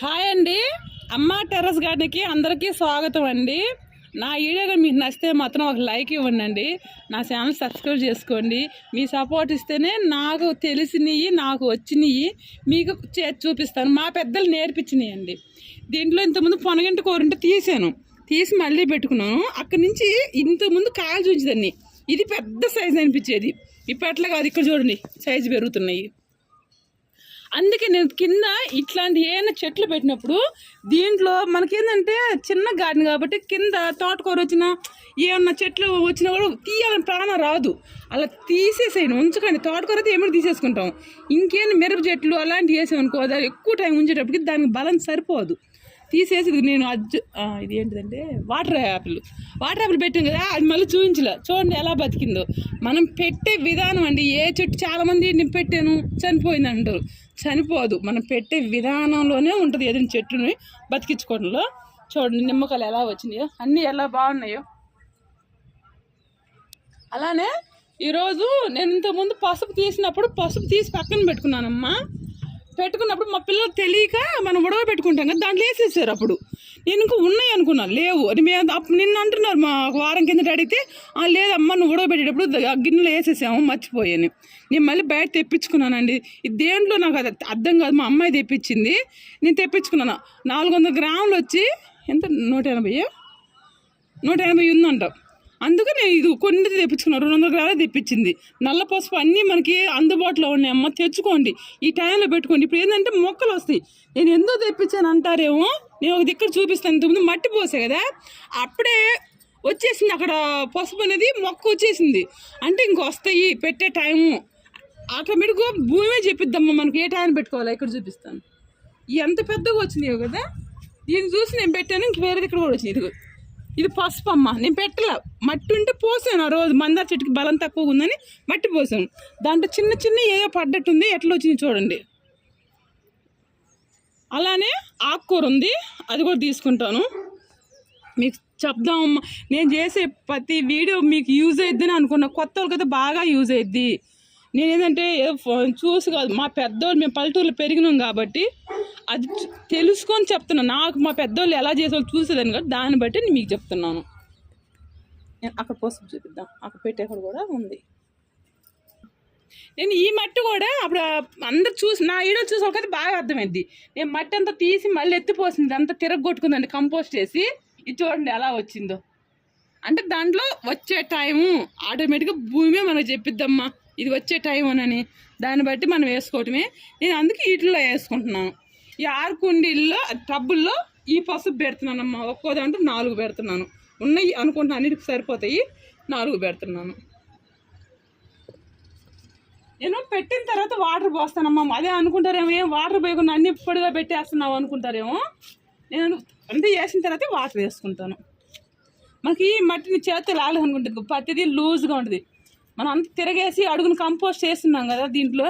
Hi అండి. అమ్మ terrace గార్డెన్కి అందరికీ స్వాగతం అండి. నా వీడియో మీకు నచ్చితే మాత్రం ఒక లైక్ ఇవ్వండి నా ఛానల్ సబ్స్క్రైబ్ చేసుకోండి. మీ సపోర్ట్ ఇస్తేనే నాకు తెలిసినవి నాకు వచ్చినవి మీకు చూపిస్తాను. మా పెద్దలు నేర్పించినాయి అండి దీంట్లో ఇంతకుముందు పొనగంట కూరంటే తీసాను. తీసి మళ్ళీ పెట్టుకున్నాను. అక్కడి నుంచి ఇంతకుముందు కాయలు చూపించదండి ఇది పెద్ద సైజు అనిపించేది. ఇప్పట్లో కాదు. ఇక్కడ చూడండి సైజు పెరుగుతున్నాయి. అందుకే నేను కింద ఇట్లాంటి ఏమైనా చెట్లు పెట్టినప్పుడు దీంట్లో మనకేంటంటే చిన్న గార్డెన్ కాబట్టి కింద తోటకూర వచ్చిన ఏమన్నా చెట్లు వచ్చినా కూడా తీయాలని ప్రాణం రాదు. అలా తీసేసేయండి. ఉంచకండి. తోటకూర అయితే ఏమైనా తీసేసుకుంటాం. ఇంకేం మిరప చెట్లు అలాంటివి వేసామనుకో అది ఎక్కువ టైం ఉంచేటప్పటికి దానికి బలం సరిపోదు. తీసేసి ఇది నేను అజ్జు ఇది ఏంటిదంటే వాటర్ యాపిల్ వాటర్ యాపిల్ పెట్టాం కదా అది మళ్ళీ చూపించలే. చూడండి ఎలా బతికిందో. మనం పెట్టే విధానం అండి ఏ చెట్టు చాలామంది నేను పెట్టాను చనిపోయింది అంటారు. చనిపోదు. మనం పెట్టే విధానంలోనే ఉంటుంది ఏదైనా చెట్టుని బతికించుకోవడంలో. చూడండి నిమ్మకాయలు ఎలా వచ్చినాయో అన్నీ ఎలా బాగున్నాయో. అలానే ఈరోజు నేను ఇంతకుముందు పసుపు తీసినప్పుడు పసుపు తీసి పక్కన పెట్టుకున్నానమ్మా. పెట్టుకున్నప్పుడు మా పిల్లలు తెలియక మనం ఉడవ పెట్టుకుంటాం కదా దాంట్లో వేసేసారు అప్పుడు. నేను ఇంకా ఉన్నాయి అనుకున్నాను లేవు. అది మేము అప్పుడు నిన్న అంటున్నారు మా ఒక వారం కిందట అడిగితే "ఆ, లేదమ్మా నువ్వు ఉడవ పెట్టేటప్పుడు ఆ గిన్నెలో వేసేసాము మర్చిపోయాను. నేను మళ్ళీ బయట తెప్పించుకున్నానండి. ఇది దేంట్లో నాకు అది అర్థం కాదు మా అమ్మాయి తెప్పించింది. నేను తెప్పించుకున్నాను. నాలుగు వందల గ్రాములు వచ్చి ఎంత? నూట ఎనభై నూట ఎనభై ఉందంటావు అందుకనే ఇది కొన్ని తెప్పించుకున్నాను రెండు వందల గ్రాములు తెప్పించింది. నల్ల పసుపు అన్నీ మనకి అందుబాటులో ఉన్నాయి. అమ్మ తెచ్చుకోండి. ఈ టైంలో పెట్టుకోండి. ఇప్పుడు ఏంటంటే మొక్కలు వస్తాయి. నేను ఎందుకు తెప్పించాను అంటారేమో? నేను ఒక దిక్కడ చూపిస్తాను. ఇంతకుముందు మట్టి పోసే కదా? అప్పుడే వచ్చేసింది అక్కడ పసుపు అనేది మొక్క వచ్చేసింది. అంటే ఇంక వస్తాయి పెట్టే టైము. ఆటోమేటిక్గా భూమే చెప్పిద్దమ్మా. మనకి ఏ టైం పెట్టుకోవాలో? ఇక్కడ చూపిస్తాను. ఎంత పెద్దగా వచ్చినాయో కదా? దీన్ని చూసి నేను పెట్టాను. ఇంక వేరేది ఇక్కడ కూడా వచ్చింది ఇదిగో. ఇది పసుపు అమ్మ. నేను పెట్టలే. మట్టి ఉంటే పోసాను. ఆ రోజు మందార చెట్టుకి బలం తక్కువగా ఉందని మట్టి పోసాను. దాంట్లో చిన్న చిన్న ఏదో పడ్డట్టుంది ఎట్లా వచ్చింది చూడండి. అలానే ఆకుకూర ఉంది. అది కూడా తీసుకుంటాను. మీకు చెప్దామమ్మా నేను చేసే ప్రతి వీడియో మీకు యూజ్ అయిద్దని అనుకున్నా. కొత్త వాళ్ళకైతే బాగా యూజ్ అయిద్ది. నేను ఏంటంటే చూసి కాదు. మా పెద్దోళ్ళు మేము పల్లెటూరులో పెరిగినాం కాబట్టి అది తెలుసుకొని చెప్తున్నాను నాకు మా పెద్దోళ్ళు ఎలా చేసేవాళ్ళు చూసేదాన్ని కాబట్టి దాన్ని బట్టి నేను మీకు చెప్తున్నాను. నేను అక్కడ కోసం చూపిద్దాం. అక్కడ పెట్టేక్కడ కూడా ఉంది. నేను ఈ మట్టి కూడా అప్పుడు అందరు చూసి నా ఈడో చూసి ఒకటి బాగా అర్థమైంది. నేను మట్టి అంతా తీసి మళ్ళీ ఎత్తిపోసింది. అంతా తిరగొట్టుకుందండి కంపోస్ట్ చేసి. ఇది చూడండి ఎలా వచ్చిందో. అంటే దాంట్లో వచ్చే టైము ఆటోమేటిక్గా భూమి మనకు చెప్పిద్దమ్మా. ఇది వచ్చే టైం అని దాన్ని బట్టి మనం వేసుకోవటమే. నేను అందుకే వీటిల్లో వేసుకుంటున్నాను. ఈ ఆరు కుండీల్లో టబ్బుల్లో ఈ పసుపు పెడుతున్నానమ్మా. ఒక్కో దాంట్లో నాలుగు పెడుతున్నాను. ఉన్నాయి అనుకుంటున్నా అన్నిటికి సరిపోతాయి. నాలుగు పెడుతున్నాను. నేను పెట్టిన తర్వాత వాటర్ పోస్తానమ్మా. అదే అనుకుంటారేమో ఏం వాటర్ పోయకుండా అన్ని ఇప్పటిగా పెట్టేస్తున్నావు అనుకుంటారేమో. నేను అంతే వేసిన తర్వాత వాటర్ వేసుకుంటాను. మనకి ఈ మట్టిని చేతితో అనుకుంటుంది ప్రతిదీ లూజ్గా ఉంటుంది. మనం అంత తిరగేసి అడుగును కంపోస్ట్ చేస్తున్నాం కదా దీంట్లో.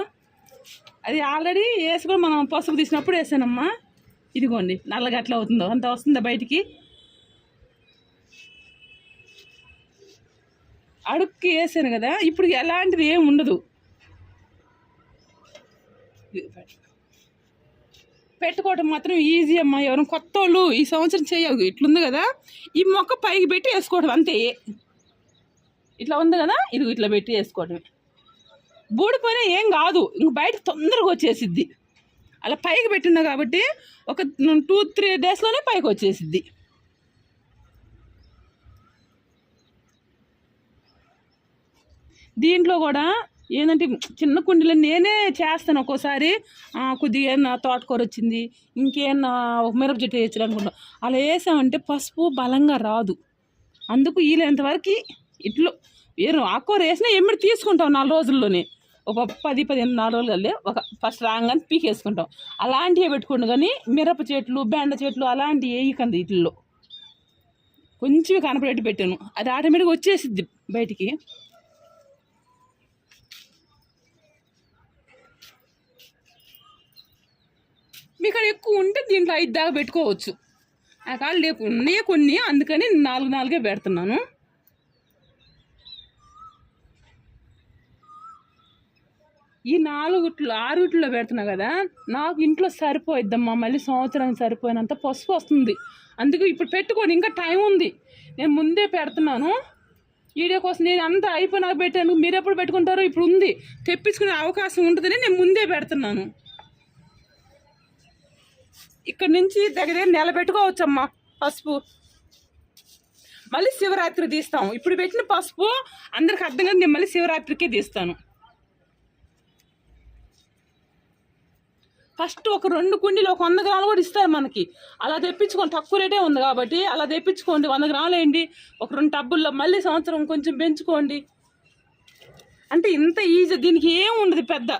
అది ఆల్రెడీ వేసి కూడా మనం పసుపు తీసినప్పుడు వేసానమ్మా. ఇదిగోండి నల్లగా అట్లా అవుతుందో అంత వస్తుందా బయటికి? అడుక్కి వేసాను కదా ఇప్పుడు ఎలాంటిది ఏమి ఉండదు. పెట్టుకోవటం మాత్రం ఈజీ అమ్మా ఎవరైనా కొత్త వాళ్ళు ఈ సంవత్సరం చేయవు ఇట్లుంది కదా. ఈ మొక్క పైకి పెట్టి వేసుకోవడం అంతే. ఇట్లా ఉంది కదా? ఇది ఇట్లా పెట్టి వేసుకోవటమే. బూడిపోయిన ఏం కాదు. ఇంక బయట తొందరగా వచ్చేసిద్ది. అలా పైకి పెట్టినా కాబట్టి ఒక టూ త్రీ డేస్లోనే పైకి వచ్చేసిద్ది. దీంట్లో కూడా ఏంటంటే చిన్న కుండీలో నేనే చేస్తాను ఒక్కోసారి. కొద్దిగా ఏమన్నా తోటకూర వచ్చింది ఇంకేమన్నా ఒక మిరప చెట్టు వేయచ్చు అనుకుంటాం అలా వేసామంటే పసుపు బలంగా రాదు. అందుకు వీలైనంతవరకు ఇట్లు ఆకుకూర వేసినా ఎమ్మిడి తీసుకుంటాం నాలుగు రోజుల్లోనే. ఒక పది పదిహేను నాలుగు రోజులు ఒక ఫస్ట్ రాగానే పీకేసుకుంటాం. అలాంటివి పెట్టుకోండి కానీ మిరప చెట్లు బెండ చెట్లు అలాంటివి వేయకండి వీటిల్లో కొంచెం కనపడేట్టు పెట్టాను. అది ఆటోమేటిక్గా వచ్చేసిద్ది బయటికి. మీకు అక్కడ ఎక్కువ ఉంటే దీంట్లో ఐదు దాకా పెట్టుకోవచ్చు. ఆ కాళ్ళు లేకు కొన్ని అందుకని నాలుగు నాలుగే పెడుతున్నాను. ఈ నాలుగుట్లో ఆరుట్లో పెడుతున్నా కదా నాకు ఇంట్లో సరిపోయిద్దమ్మా మళ్ళీ సంవత్సరానికి సరిపోయినంత పసుపు వస్తుంది. అందుకే ఇప్పుడు పెట్టుకోండి ఇంకా టైం ఉంది. నేను ముందే పెడుతున్నాను. వీడియో కోసం నేను అంతా అయిపోయినాక పెట్టాను మీరు ఎప్పుడు పెట్టుకుంటారో ఇప్పుడు ఉంది. తెప్పించుకునే అవకాశం ఉంటుందని నేను ముందే పెడుతున్నాను. ఇక్కడ నుంచి దగ్గర నిలబెట్టుకోవచ్చమ్మా నెల పెట్టుకోవచ్చమ్మా పసుపు. మళ్ళీ శివరాత్రి తీస్తాం ఇప్పుడు పెట్టిన పసుపు అందరికి అర్థం కాదు నేను మళ్ళీ శివరాత్రికే తీస్తాను. ఫస్ట్ ఒక రెండు కుండీలు ఒక వంద గ్రాములు కూడా ఇస్తారు మనకి. అలా తెప్పించుకోండి తక్కువ రేటే ఉంది కాబట్టి అలా తెప్పించుకోండి. వంద గ్రాములు వేయండి. ఒక రెండు టబ్బుల్లో మళ్ళీ సంవత్సరం కొంచెం పెంచుకోండి. అంటే ఇంత ఈజీ దీనికి ఏం ఉండదు పెద్ద.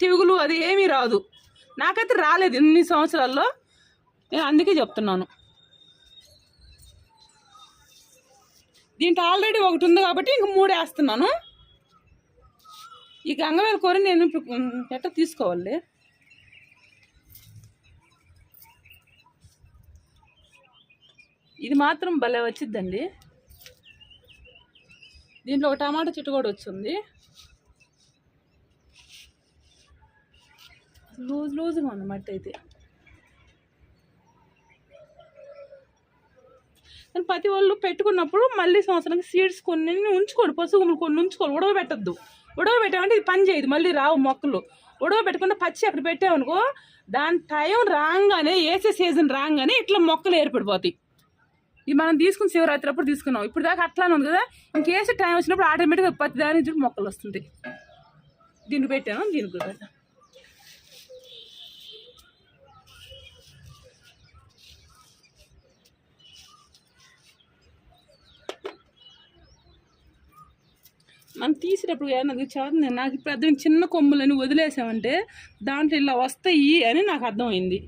తెగులు అది ఏమీ రాదు. నాకైతే రాలేదు ఇన్ని సంవత్సరాల్లో. నేను అందుకే చెప్తున్నాను. దీంట్లో ఆల్రెడీ ఒకటి ఉంది కాబట్టి ఇంక మూడు వేస్తున్నాను. ఈ గంగవేల కూర నేను ఇప్పుడు తీసుకోవాలి. ఇది మాత్రం భలే వచ్చిద్దండి. దీంట్లో ఒక టమాటా చెట్టు కూడా వచ్చింది. లూజ్ లూజ్గా ఉంది మట్టి అయితే. కానీ ప్రతి వాళ్ళు పెట్టుకున్నప్పుడు మళ్ళీ సంవత్సరానికి సీడ్స్ కొన్ని ఉంచుకోండి పసుగుములు కొన్ని ఉంచుకోడు ఉడవ ఉడవబెట్టామంటే ఉడవ పెట్టామంటే ఇది పని చేయదు మళ్ళీ రావు మొక్కలు. ఉడవబెట్టకుండా పచ్చి అక్కడ పెట్టామనుకో దాని టైం రాగానే వేసే సీజన్ రాగానే ఇట్లా మొక్కలు ఏర్పడిపోతాయి. ఇది మనం తీసుకుని శివరాత్రి అప్పుడు తీసుకున్నాం. ఇప్పుడు దాకా అట్లానే ఉంది కదా. ఇంకేసే టైం వచ్చినప్పుడు ఆటోమేటిక్గా ప్రతి దాని నుంచి మొక్కలు వస్తుంది దీనికి పెట్టాను దీనికి కూడా మనం తీసేటప్పుడు ఏమన్నా చదువుతుంది నాకు ఇప్పుడు అర్థం చిన్న కొమ్ములని వదిలేసామంటే దాంట్లో ఇలా వస్తాయి అని నాకు అర్థమైంది.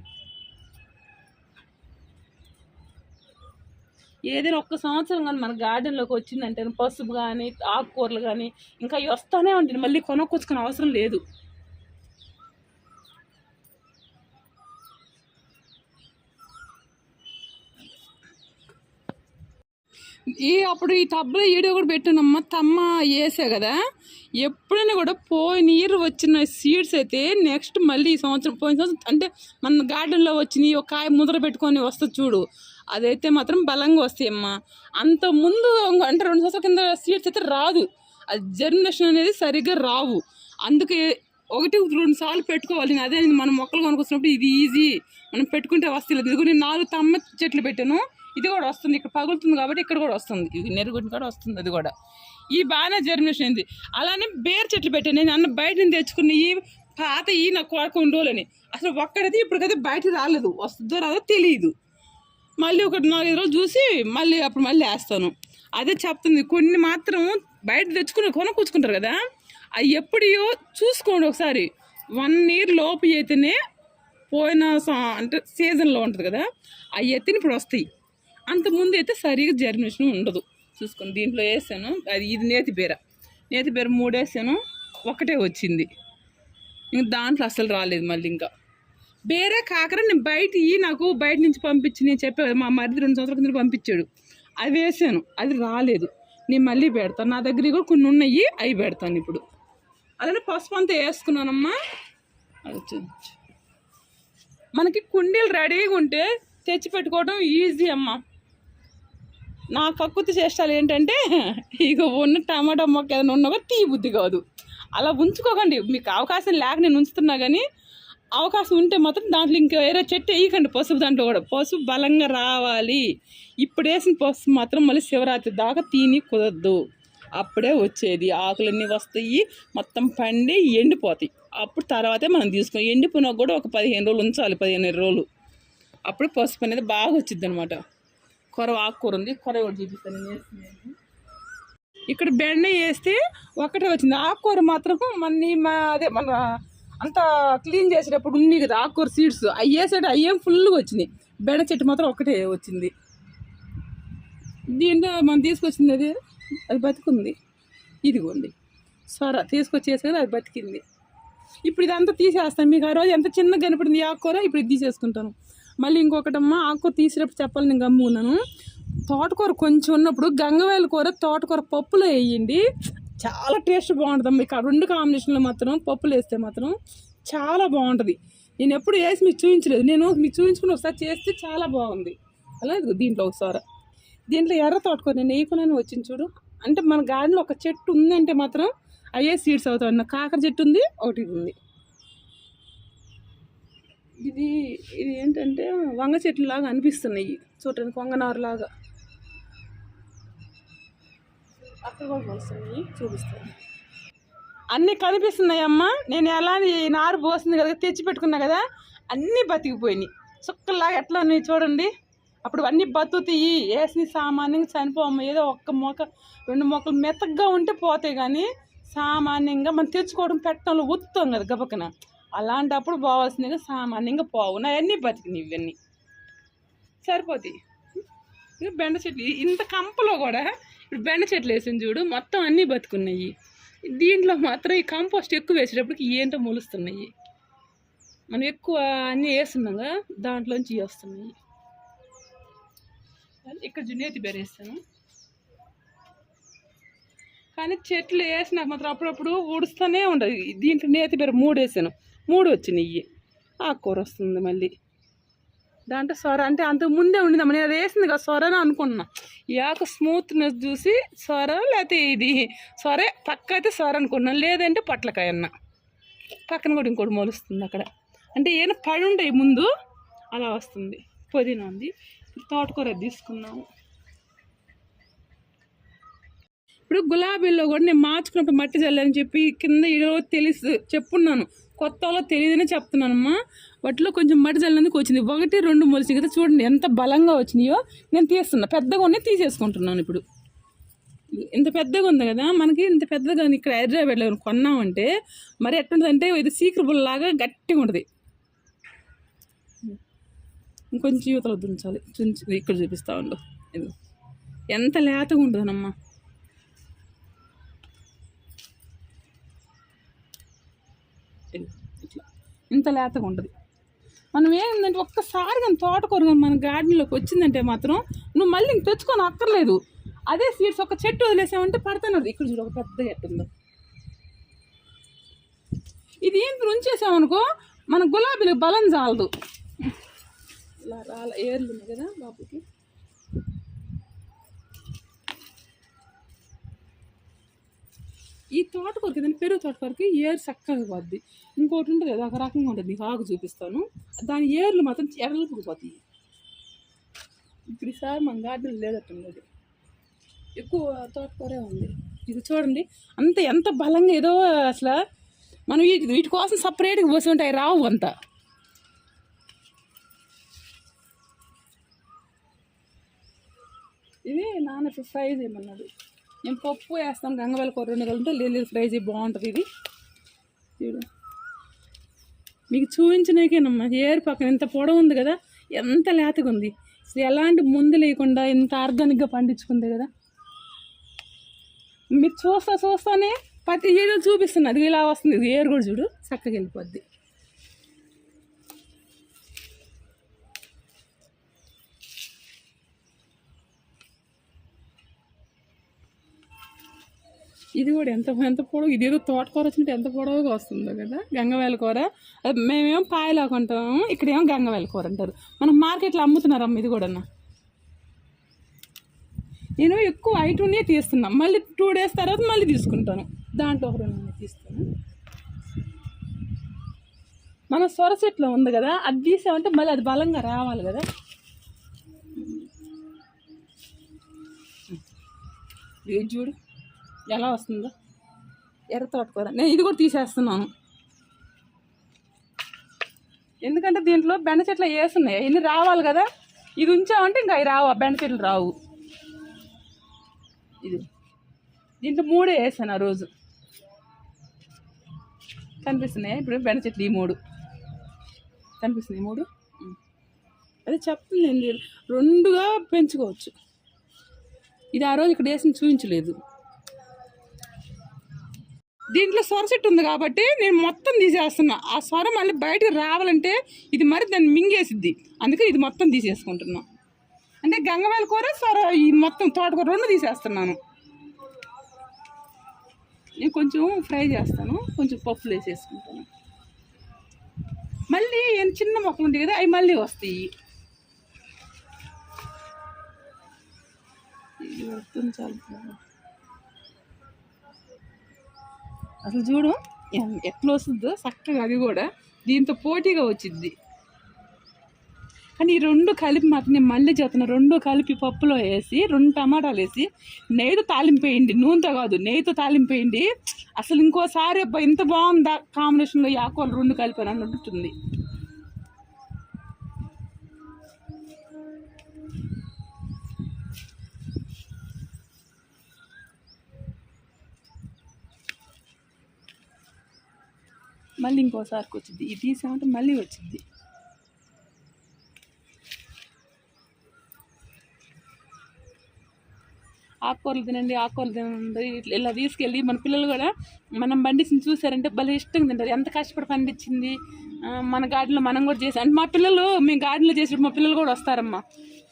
ఏదైనా ఒక్క సంవత్సరం కానీ మన గార్డెన్లోకి వచ్చిందంటే పసుపు కానీ ఆకుకూరలు కానీ ఇంకా వస్తూనే ఉంటుంది మళ్ళీ కొనుక్కొచ్చుకునే అవసరం లేదు. ఈ అప్పుడు ఈ టబ్లో ఈడియో కూడా పెట్టానమ్మా తమ్మ వేసా కదా. ఎప్పుడైనా కూడా పోయిన ఇయర్ వచ్చిన సీడ్స్ అయితే నెక్స్ట్ మళ్ళీ ఈ సంవత్సరం పోయిన సంవత్సరం అంటే మన గార్డెన్లో వచ్చినాయి ఒక కాయ ముద్ర పెట్టుకొని వస్తుంది చూడు. అదైతే మాత్రం బలంగా వస్తాయి అమ్మా అంత ముందు అంటే రెండు సంవత్సరాల కింద సీడ్స్ అయితే రాదు. అది జర్మినేషన్ అనేది సరిగ్గా రావు. అందుకే ఒకటి రెండు సార్లు పెట్టుకోవాలి. నేను అదే మనం మొక్కలు కొనుక్కొచ్చినప్పుడు ఇది ఈజీ మనం పెట్టుకుంటే వస్తుంది ఇదిగో నేను నాలుగు తమ్మ చెట్లు పెట్టాను. ఇది కూడా వస్తుంది ఇక్కడ పగులుతుంది కాబట్టి ఇక్కడ కూడా వస్తుంది ఇది నెరుగుడిని కూడా వస్తుంది అది కూడా. ఈ బాగానే జర్మినేషన్ అయింది అలానే బేర్ చెట్లు పెట్టాను. నేను అన్న బయట నుంచి తెచ్చుకున్న ఈ పాత ఈ నాకు కొన్ని రోజులని అసలు ఇప్పుడు ఇప్పటికైతే బయట రాలేదు. వస్తుందో రాదో తెలియదు మళ్ళీ ఒక నాలుగైదు రోజులు చూసి మళ్ళీ అప్పుడు మళ్ళీ వేస్తాను. అదే చెప్తుంది కొన్ని మాత్రం బయట తెచ్చుకుని కొనుక్కొచ్చుకుంటారు కదా అవి ఎప్పుడో చూసుకోండి ఒకసారి. వన్ ఇయర్ లోపు అయితేనే పోయిన అంటే సీజన్లో ఉంటుంది కదా అవి ఎత్తిన ఇప్పుడు వస్తాయి. అంత ముందు అయితే సరిగా జర్మినేషన్ ఉండదు. చూసుకోండి దీంట్లో వేసాను. అది ఇది నేతి బీర. నేతి బీర మూడు వేసాను. ఒకటే వచ్చింది. ఇంక దాంట్లో అసలు రాలేదు మళ్ళీ ఇంకా. బేరే కాకర నేను బయట ఈ నాకు బయట నుంచి పంపించి నేను చెప్పాను మా మరిది రెండు సంవత్సరాల కింద పంపించాడు. అవి వేసాను. అది రాలేదు. నేను మళ్ళీ పెడతాను నా దగ్గర కూడా కొన్ని ఉన్నాయి. అవి పెడతాను ఇప్పుడు. అలానే పసుపు అంతా వేసుకున్నానమ్మా. అది మనకి కుండీలు రెడీగా ఉంటే తెచ్చి పెట్టుకోవడం ఈజీ అమ్మా. నా కక్కుతి చేష్టాలు ఏంటంటే ఇక ఉన్న టమాటా మొక్క ఏదైనా ఉన్నా కూడా తీ బుద్ధి కాదు. అలా ఉంచుకోకండి. మీకు అవకాశం లేక నేను ఉంచుతున్నా కానీ అవకాశం ఉంటే మాత్రం దాంట్లో ఇంకా వేరే చెట్టు వేయకండి. పసుపు దాంట్లో కూడా. పసుపు బలంగా రావాలి. ఇప్పుడు వేసిన పసుపు మాత్రం మళ్ళీ శివరాత్రి దాకా తీని కుదరదు. అప్పుడే వచ్చేది. ఆకులన్నీ వస్తాయి మొత్తం పండి ఎండిపోతాయి. అప్పుడు తర్వాతే మనం తీసుకుని ఎండిపోయినా కూడా ఒక పదిహేను రోజులు ఉంచాలి. పదిహేను రోజులు. అప్పుడు పసుపు అనేది బాగా వచ్చింది అనమాట కొర ఆకుకూర ఉంది. కొర కూడా చూపిస్తాను నేను వేస్తున్నాను. ఇక్కడ బెండ వేస్తే ఒకటే వచ్చింది. ఆకుకూర మాత్రం మన మా అదే మన అంతా క్లీన్ చేసేటప్పుడు ఉన్నాయి కదా ఆకుకూర సీడ్స్ అవి వేసేట అవి ఏం ఫుల్గా వచ్చినాయి. బెండ చెట్టు మాత్రం ఒకటే వచ్చింది. దీంట్లో మనం తీసుకొచ్చింది అది అది బతికుంది. ఇదిగోండి. సొర తీసుకొచ్చేసేది అది బతికింది. ఇప్పుడు ఇదంతా తీసేస్తాను. మీకు ఆ రోజు ఎంత చిన్నగా కనపడింది ఆకుకూర ఇప్పుడు ఇది తీసేసుకుంటాను. మళ్ళీ ఇంకొకటమ్మా ఆకు తీసేటప్పుడు చెప్పాలని నేను గమ్ముకున్నాను తోటకూర కొంచెం ఉన్నప్పుడు గంగవేల కూర తోటకూర పప్పులో వేయండి. చాలా టేస్ట్ బాగుంటుంది ఇక్కడ రెండు కాంబినేషన్లో మాత్రం పప్పులు వేస్తే మాత్రం చాలా బాగుంటుంది. నేను ఎప్పుడు వేసి మీకు చూపించలేదు. నేను మీకు చూపించుకుని ఒకసారి చేస్తే చాలా బాగుంది. అలా దీంట్లో ఒకసారి. దీంట్లో ఎర్ర తోటకూర నేను వేయకున్నాను వచ్చింది చూడు. అంటే మన గార్డెన్లో ఒక చెట్టు ఉందంటే మాత్రం అయ్యే సీడ్స్ అవుతాయి అన్న. కాకర చెట్టు ఉంది ఒకటి ఉంది. ఇది ఇది ఏంటంటే వంగ చెట్లు లాగా అనిపిస్తున్నాయి. చూడటానికి వంగనారు లాగా అక్కడ కూడా వస్తున్నాయి చూపిస్తాను. అన్నీ కనిపిస్తున్నాయి అమ్మ. నేను ఎలాంటి నారు పోస్తుంది కదా తెచ్చి పెట్టుకున్నా కదా అన్నీ బతికిపోయినాయి. చుక్కల్లాగా ఎట్లా ఉన్నాయి చూడండి. అప్పుడు అన్నీ బతుకుతాయి. వేసి సామాన్యంగా చనిపోమ్మ ఏదో ఒక్క మొక్క రెండు మొక్కలు మెత్తగా ఉంటే పోతాయి కానీ సామాన్యంగా మనం తెచ్చుకోవడం పెట్టడంలో ఉత్తాం కదా గబకన అలాంటప్పుడు పోవాల్సిందిగా సామాన్యంగా పోవు. అవన్నీ బతికినాయి ఇవన్నీ. సరిపోతాయి. ఇవి బెండ చెట్లు ఇంత కంపలో కూడా ఇప్పుడు బెండ చెట్లు వేసింది చూడు మొత్తం అన్నీ బతుకున్నాయి. దీంట్లో మాత్రం ఈ కంపోస్ట్ ఎక్కువ వేసేటప్పటికి ఏంటో మొలుస్తున్నాయి. మనం ఎక్కువ అన్నీ వేస్తున్నాం కదా దాంట్లోంచి వస్తున్నాయి. ఇక్కడ జునేతి బెరేస్తాను కానీ చెట్లు వేసినాక మాత్రం అప్పుడప్పుడు ఊడుస్తూనే ఉండదు. దీంట్లో నేతి బెర మూడు వేసాను. మూడు వచ్చినాయి ఆకుకూర వస్తుంది మళ్ళీ. దాంట్లో సొర అంటే అంతకు ముందే ఉండిందమ్మ నేను అది వేసింది కదా సొరని అనుకున్నా యాక స్మూత్నెస్ చూసి సొర లేకపోతే ఇది. సొరే పక్క అయితే సొర అనుకున్నాను లేదంటే పొట్లకాయ అన్న. పక్కన కూడా ఇంకోటి మొలుస్తుంది అక్కడ. అంటే ఏమైనా పడి ఉంటాయి ముందు అలా వస్తుంది. పుదీనా ఉంది. తోటకూర తీసుకున్నాము. ఇప్పుడు గులాబీల్లో కూడా నేను మార్చుకున్నప్పుడు మట్టి చల్లని చెప్పి కింద ఏదో తెలుసు చెప్పున్నాను. కొత్తలో తెలియదని చెప్తున్నానమ్మా. వాటిలో కొంచెం మట్టి చల్లందుకు వచ్చింది. ఒకటి రెండు మొలిచి కదా చూడండి ఎంత బలంగా వచ్చినాయో నేను తీస్తున్నా. పెద్దగా ఉన్నాయి తీసేసుకుంటున్నాను ఇప్పుడు. ఇంత పెద్దగా ఉంది కదా మనకి ఇంత పెద్దగా ఇక్కడ హైదరాబాద్లో కొన్నామంటే మరి ఎట్లుంటుందంటే ఇది సీక్రబుల్ లాగా గట్టిగా ఉంటుంది. ఇంకొంచెం యువతలో దుంచాలి చుంచి ఇక్కడ చూపిస్తా ఉండు. ఇది ఎంత లేతగా ఉంటుందనమ్మా ఇది ఇట్లా ఇంత లేతగా ఉంటుంది. మనం ఏంటంటే ఒక్కసారి కానీ తోటకూర మన గార్డెన్లోకి వచ్చిందంటే మాత్రం నువ్వు మళ్ళీ ఇంక తెచ్చుకొని అక్కర్లేదు. అదే సీడ్స్ ఒక చెట్టు వదిలేసామంటే పడుతున్నది ఇక్కడ చూడు ఒక పెద్ద చెట్టు ఉందో. ఇది ఏంటి ఉంచేసామనుకో మన గులాబీలకు బలం చాలదు ఇలా రాల ఏర్లు ఉన్నాయి కదా బాబుకి. ఈ తోటకూరకి ఏదైనా పెరుగు తోటకూరకి ఏరు చక్కగా పోద్ది. ఇంకోటి ఉంటుంది అది ఒక రకంగా ఉంటుంది. నీకు ఆకు చూపిస్తాను. దాని ఏర్లు మాత్రం ఎర్రలు పోతాయి. ఇప్పుడు ఈసారి మన గార్డెన్ లేదట్టున్నది. ఎక్కువ తోటకూరే ఉంది. ఇది చూడండి అంత ఎంత బలంగా ఏదో అసలు మనం వీటి వీటి కోసం సపరేట్గా పోసి ఉంటాయి. రావు అంత. ఇది నాన్న ఫ్రైజ్ ఏమన్నది నేను పప్పు వేస్తాను గంగవేల కూర రెండు కలిపితే లేదు ఫ్రై చేయి బాగుంటుంది ఇది చూడు. మీకు చూపించినాకేనమ్మా ఏరు పక్కన ఎంత పొడవు ఉంది కదా ఎంత లేతగా ఉంది. ఎలాంటి ముందు లేకుండా ఇంత ఆర్గానిక్గా పండించుకుంది కదా. మీరు చూస్తా చూస్తానే ప్రతి ఏదో చూపిస్తుంది అది ఇలా వస్తుంది ఏరు కూడా చూడు చక్కగా వెళ్ళిపోద్ది. ఇది కూడా ఎంత ఎంత పొడవు? ఇదేదో తోటకూర వచ్చినట్టు ఎంత పొడవుగా వస్తుందో కదా? గంగవేల కూర. మేమేం మేమేమో పాయలాగా కొంటాము ఇక్కడేమో గంగవేల కూర అంటారు. మనం మార్కెట్లో అమ్ముతున్నారమ్మ ఇది కూడా నేను ఎక్కువ ఐటూనే తీస్తున్నా. మళ్ళీ టూ డేస్ తర్వాత మళ్ళీ తీసుకుంటాను. దాంట్లో ఒక రెండు తీస్తాను. మన సొర చెట్లో ఉంది కదా అది తీసామంటే మళ్ళీ అది బలంగా రావాలి కదా. చూడు. ఎలా వస్తుందో? ఎర్ర తోటకూర. నేను ఇది కూడా తీసేస్తున్నాను. ఎందుకంటే దీంట్లో బెండ చెట్లు వేస్తున్నాయి. ఇన్ని రావాలి కదా? ఇది ఉంచామంటే ఇంకా అవి రావు? బెండ చెట్లు రావు. ఇది. దీంట్లో మూడే వేసాను ఆ రోజు. కనిపిస్తున్నాయి? ఇప్పుడు బెండ చెట్లు ఈ మూడు. కనిపిస్తున్నాయి ఈ మూడు? అదే చెప్తుంది రెండుగా పెంచుకోవచ్చు. ఇది ఆ రోజు ఇక్కడ వేసి చూపించలేదు. దీంట్లో స్వర చెట్టు ఉంది కాబట్టి నేను మొత్తం తీసేస్తున్నా. ఆ సొర మళ్ళీ బయటకు రావాలంటే ఇది మరి దాన్ని మింగేసిద్ది. అందుకే ఇది మొత్తం తీసేసుకుంటున్నా. అంటే గంగవేల కూర సొర ఈ మొత్తం తోటకూర రెండు తీసేస్తున్నాను. నేను కొంచెం ఫ్రై చేస్తాను. కొంచెం పప్పులు వేసేసుకుంటాను. మళ్ళీ ఏం చిన్న మొక్కలు ఉంటాయి కదా అవి మళ్ళీ వస్తాయి. ఇది వస్తుంది అసలు చూడు ఎట్లా వస్తుందో చక్కగా అది కూడా దీంతో పోటీగా వచ్చింది. కానీ ఈ రెండు కలిపి మాత్రం నేను మళ్ళీ చెప్తున్నా రెండు కలిపి పప్పులో వేసి రెండు టమాటాలు వేసి నెయ్యితో తాలింపేయండి నూనెతో కాదు నెయ్యితో తాలింపేయండి అసలు ఇంకోసారి అబ్బా ఇంత బాగుందా కాంబినేషన్లో యాకోలు రెండు రెండు అని అన్నట్టుంది. మళ్ళీ ఇంకోసారికి వచ్చింది ఇది తీసామంటే మళ్ళీ వచ్చింది ఆకుకూరలు తినండి ఆకుకూరలు తినండి. ఇలా తీసుకెళ్ళి మన పిల్లలు కూడా మనం పండించింది చూసారంటే భలే ఇష్టంగా తింటారు. ఎంత కష్టపడి పండించింది. మన గార్డెన్లో మనం కూడా చేసాం అంటే మా పిల్లలు మేము గార్డెన్లో చేసినప్పుడు మా పిల్లలు కూడా వస్తారమ్మా.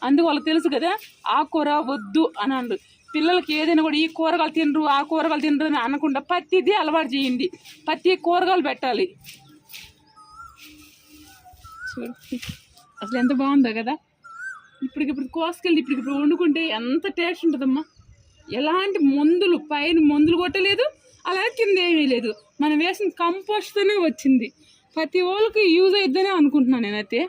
అందుకు వాళ్ళకి తెలుసు కదా ఆకుకూర వద్దు అని అండు పిల్లలకి ఏదైనా కూడా ఈ కూరగాయలు తినరు ఆ కూరగాయలు తినరు అని అనకుండా ప్రతిదీ అలవాటు చేయండి. ప్రతి కూరగాయలు పెట్టాలి. చూడు. అసలు ఎంత బాగుందో కదా. ఇప్పటికిప్పుడు కోసుకెళ్ళి ఇప్పటికిప్పుడు వండుకుంటే ఎంత టేస్ట్ ఉంటుందమ్మా. ఎలాంటి మందులు పైన మందులు కొట్టలేదు అలాగే కింద ఏమీ లేదు. మనం వేసిన కంపోస్ట్తోనే వచ్చింది. ప్రతి వాళ్ళకి యూజ్ అవుతుందనే అనుకుంటున్నాను నేనైతే.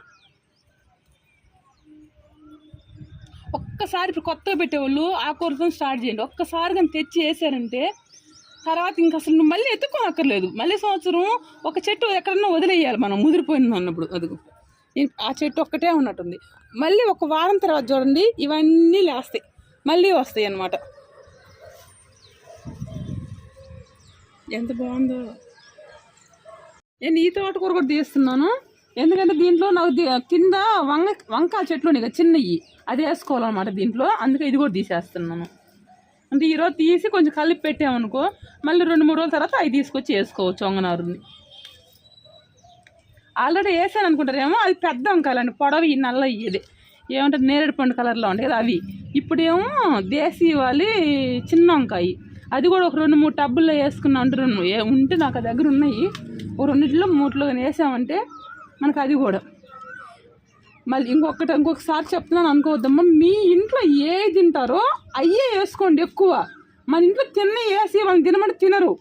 ఒక్కసారి ఇప్పుడు కొత్తగా పెట్టేవాళ్ళు ఆ కూరతో స్టార్ట్ చేయండి. ఒక్కసారి కానీ తెచ్చి వేసారంటే తర్వాత ఇంక అసలు నువ్వు మళ్ళీ ఎత్తుకోనక్కర్లేదు. మళ్ళీ సంవత్సరం ఒక చెట్టు ఎక్కడన్నా వదిలేయాలి మనం ముదిరిపోయింది అన్నప్పుడు. అదిగో. ఆ చెట్టు ఒక్కటే ఉన్నట్టుంది. మళ్ళీ ఒక వారం తర్వాత చూడండి ఇవన్నీ లేస్తాయి. మళ్ళీ వస్తాయి అన్నమాట. ఎంత బాగుందో. నేను ఈ తోటకూర కూడా తీస్తున్నాను. ఎందుకంటే దీంట్లో నాకు కింద వంగ వంకాయ చెట్లు ఉన్నాయి కదా చిన్నవి అది వేసుకోవాలన్నమాట దీంట్లో. అందుకే ఇది కూడా తీసేస్తున్నాను. అంటే ఈరోజు తీసి కొంచెం కలిపి పెట్టామనుకో మళ్ళీ రెండు మూడు రోజుల తర్వాత అవి తీసుకొచ్చి వేసుకోవచ్చు వంగనారుని. ఆల్రెడీ వేసాను అనుకుంటారేమో అది పెద్ద వంకాయలండి పొడవి నల్ల ఇది. ఏమంటారు నేరేడు పండు కలర్లో ఉంటాయి కదా అవి. ఇప్పుడేమో దేశీ వాళ్ళు చిన్న వంకాయ. అది కూడా ఒక రెండు మూడు టబ్బుల్లో వేసుకున్నా అంటే ఉంటే నాకు దగ్గర ఉన్నాయి. ఒక రెండిట్లో మూట్లో కానీ వేసామంటే మనకు అది కూడా. మళ్ళీ ఇంకొకటి ఇంకొకసారి చెప్తున్నాను అనుకోవద్దమ్మా మీ ఇంట్లో ఏ తింటారో అయ్యే వేసుకోండి ఎక్కువ. మన ఇంట్లో తిన్న వేసి మనం తినమంటే తినరు.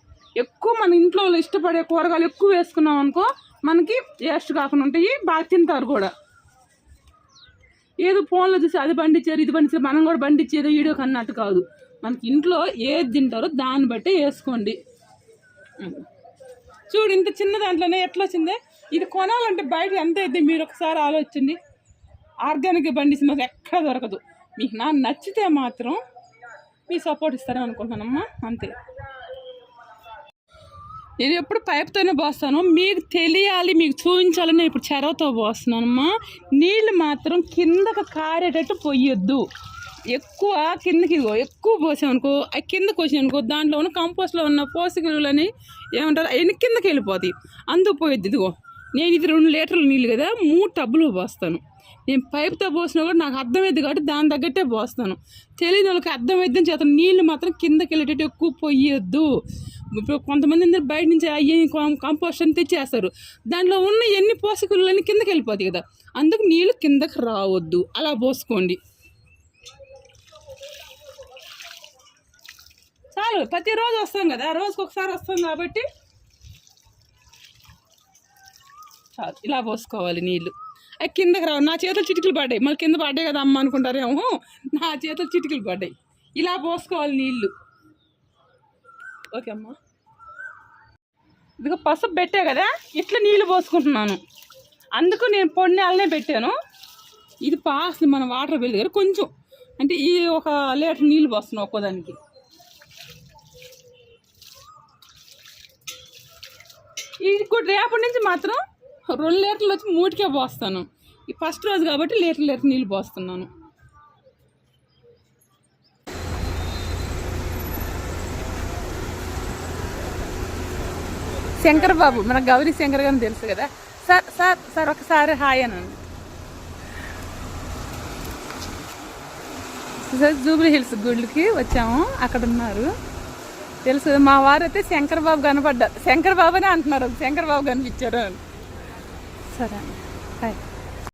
ఎక్కువ మన ఇంట్లో వాళ్ళు ఇష్టపడే కూరగాయలు ఎక్కువ వేసుకున్నాం అనుకో మనకి వేస్ట్ కాకుండా ఉంటాయి బాగా తింటారు కూడా. ఏదో ఫోన్లో చూసి అది పండించారు ఇది పండించారు మనం కూడా పండించేదో వీడియో కన్నట్టు కాదు. మనకి ఇంట్లో ఏది తింటారో దాన్ని బట్టి వేసుకోండి. చూడు ఇంత చిన్న దాంట్లోనే ఎట్లా వచ్చిందే? ఇది కొనాలంటే బయట ఎంత అయితే మీరు ఒకసారి ఆలోచించండి. ఆర్గానిక్ బండి మాకు ఎక్కడ దొరకదు. మీకు నా నచ్చితే మాత్రం మీ సపోర్ట్ ఇస్తారని అనుకుంటున్నానమ్మా. అంతే. నేను ఎప్పుడు పైప్తోనే పోస్తాను. మీకు తెలియాలి మీకు చూపించాలని నేను ఇప్పుడు చెరవతో పోస్తున్నానమ్మా. నీళ్ళు మాత్రం కిందకు కారేటట్టు పోయొద్దు. ఎక్కువ కిందకి ఇదిగో ఎక్కువ పోసామనుకో ఆ కిందకు వచ్చినాయనుకో దాంట్లో ఉన్న కంపోస్ట్లో ఉన్న పోషక విలువలని ఏమంటారు అవన్నీ కిందకి వెళ్ళిపోతాయి? అందుకు పోయిద్ది ఇదిగో. నేను ఇది రెండు లీటర్లు నీళ్ళు కదా మూడు టబ్బులు పోస్తాను. నేను పైప్తో పోసినా కూడా నాకు అర్థమైంది కాబట్టి దాని తగ్గట్టే పోస్తాను. తెలియని వాళ్ళకి అర్థమైద్ది చేత నీళ్ళు మాత్రం కిందకి వెళ్ళేటట్టు ఎక్కువ పొయ్యొద్దు. ఇప్పుడు కొంతమంది బయట నుంచి అయ్యి కంపోస్ట్ అని తెచ్చేస్తారు. దాంట్లో ఉన్న ఎన్ని పోషకులన్నీ కిందకి వెళ్ళిపోతాయి కదా అందుకు నీళ్ళు కిందకి రావద్దు. అలా పోసుకోండి. చాలు. ప్రతిరోజు వస్తాం కదా రోజుకి ఒకసారి వస్తాం కాబట్టి చాలు. ఇలా పోసుకోవాలి నీళ్ళు అవి కిందకి రావు. నా చేతులు చిటికలు పడ్డాయి. మళ్ళీ కింద పడ్డాయి కదా అమ్మ అనుకుంటారేమో నా చేతులు చిటికలు పడ్డాయి. ఇలా పోసుకోవాలి నీళ్ళు ఓకే అమ్మా. ఇదిగో పసుపు పెట్టా కదా? ఇట్లా నీళ్ళు పోసుకుంటున్నాను. అందుకు నేను పొడి నెలనే పెట్టాను. ఇది పాస్ మన వాటర్ బిల్ దగ్గర కొంచెం. అంటే ఈ ఒక లీటర్ నీళ్ళు పోస్తున్నాం ఒక్కోదానికి ఇది కూడా రేపటి నుంచి మాత్రం రెండు లీటర్లు వచ్చి మూటికే పోస్తాను. ఈ ఫస్ట్ రోజు కాబట్టి లీటర్ లీటర్ నీళ్ళు పోస్తున్నాను. శంకర్ బాబు మన గౌరీ శంకర్ గారిని తెలుసు కదా? సార్ సార్ సార్ ఒకసారి హాయ్ అనండి. సార్ జూబ్లీ హిల్స్ గుళ్ళకి వచ్చాము. అక్కడ ఉన్నారు. తెలుసు మా వారైతే శంకర్ బాబు కనపడ్డారు. శంకర్ బాబునే అంటున్నారు. శంకర్ బాబు కనిపించారు అని. సరే అండి బాయ్